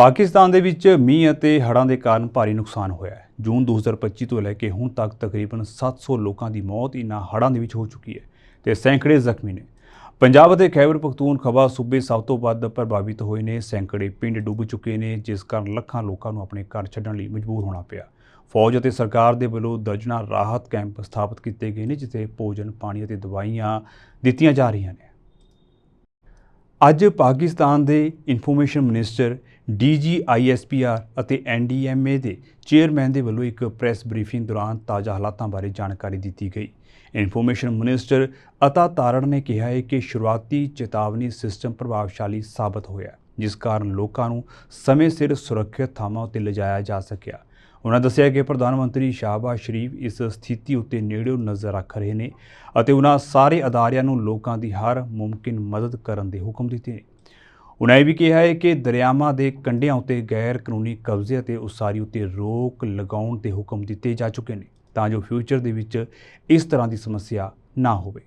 ਪਾਕਿਸਤਾਨ ਦੇ ਵਿੱਚ ਮੀਂਹ ਅਤੇ ਹੜ੍ਹਾਂ ਦੇ ਕਾਰਨ ਭਾਰੀ ਨੁਕਸਾਨ ਹੋਇਆ ਹੈ। ਜੂਨ 2025 ਤੋਂ ਲੈ ਕੇ ਹੁਣ ਤੱਕ ਤਕਰੀਬਨ 700 ਲੋਕਾਂ ਦੀ ਮੌਤ ਇਨ੍ਹਾਂ ਹੜ੍ਹਾਂ ਦੇ ਵਿੱਚ ਹੋ ਚੁੱਕੀ ਹੈ ਤੇ ਸੈਂਕੜੇ ਜ਼ਖਮੀ ਨੇ। ਪੰਜਾਬ ਅਤੇ ਖੈਬਰ ਪਖਤੂਨਖਵਾ ਸੂਬੇ ਸਭ ਤੋਂ ਵੱਧ ਪ੍ਰਭਾਵਿਤ ਹੋਏ ਨੇ। ਸੈਂਕੜੇ ਪਿੰਡ ਡੁੱਬ ਚੁੱਕੇ ਨੇ, ਜਿਸ ਕਾਰਨ ਲੱਖਾਂ ਲੋਕਾਂ ਨੂੰ ਆਪਣੇ ਘਰ ਛੱਡਣ ਲਈ ਮਜਬੂਰ ਹੋਣਾ ਪਿਆ। ਫੌਜ ਅਤੇ ਸਰਕਾਰ ਦੇ ਵੱਲੋਂ ਦਰਜਨਾਂ ਰਾਹਤ ਕੈਂਪ ਸਥਾਪਿਤ ਕੀਤੇ ਗਏ ਨੇ, ਜਿੱਥੇ ਭੋਜਨ, ਪਾਣੀ ਅਤੇ ਦਵਾਈਆਂ ਦਿੱਤੀਆਂ ਜਾ ਰਹੀਆਂ ਨੇ। ਅੱਜ ਪਾਕਿਸਤਾਨ ਦੇ ਇਨਫੋਰਮੇਸ਼ਨ ਮਿਨਿਸਟਰ ਡੀਜੀਆਈਐਸਪੀਆਰ ਅਤੇ ਐਨਡੀਐਮਏ ਦੇ ਚੇਅਰਮੈਨ ਦੇ ਵੱਲੋਂ ਇੱਕ ਪ੍ਰੈਸ ਬਰੀਫਿੰਗ ਦੌਰਾਨ ਤਾਜ਼ਾ ਹਾਲਾਤਾਂ ਬਾਰੇ ਜਾਣਕਾਰੀ ਦਿੱਤੀ ਗਈ। ਇਨਫੋਰਮੇਸ਼ਨ ਮਿਨਿਸਟਰ ਅਤਾ ਤਾਰੜ ਨੇ ਕਿਹਾ ਹੈ ਕਿ ਸ਼ੁਰੂਆਤੀ ਚੇਤਾਵਨੀ ਸਿਸਟਮ ਪ੍ਰਭਾਵਸ਼ਾਲੀ ਸਾਬਤ ਹੋਇਆ, ਜਿਸ ਕਾਰਨ ਲੋਕਾਂ ਨੂੰ ਸਮੇਂ ਸਿਰ ਸੁਰੱਖਿਅਤ ਥਾਵਾਂ ਉੱਤੇ ਲਿਜਾਇਆ ਜਾ ਸਕਿਆ। ਉਹਨਾਂ ਦੱਸਿਆ ਕਿ ਪ੍ਰਧਾਨ ਮੰਤਰੀ ਸ਼ਾਹਬਾਜ਼ ਸ਼ਰੀਫ ਇਸ ਸਥਿਤੀ ਉੱਤੇ ਨੇੜਿਓਂ ਨਜ਼ਰ ਰੱਖ ਰਹੇ ਨੇ ਅਤੇ ਉਹਨਾਂ ਸਾਰੇ ਅਦਾਰਿਆਂ ਨੂੰ ਲੋਕਾਂ ਦੀ ਹਰ ਮੁਮਕਿਨ ਮਦਦ ਕਰਨ ਦੇ ਹੁਕਮ ਦਿੱਤੇ ਨੇ। ਉਹਨਾਂ ਇਹ ਵੀ ਕਿਹਾ ਹੈ ਕਿ ਦਰਿਆਵਾਂ ਦੇ ਕੰਢਿਆਂ ਉੱਤੇ ਗੈਰ ਕਾਨੂੰਨੀ ਕਬਜ਼ੇ ਅਤੇ ਉਸਾਰੀ ਉੱਤੇ ਰੋਕ ਲਗਾਉਣ ਦੇ ਹੁਕਮ ਦਿੱਤੇ ਜਾ ਚੁੱਕੇ ਨੇ ਤਾਂ ਜੋ ਫਿਊਚਰ ਦੇ ਵਿੱਚ ਇਸ ਤਰ੍ਹਾਂ ਦੀ ਸਮੱਸਿਆ ਨਾ ਹੋਵੇ।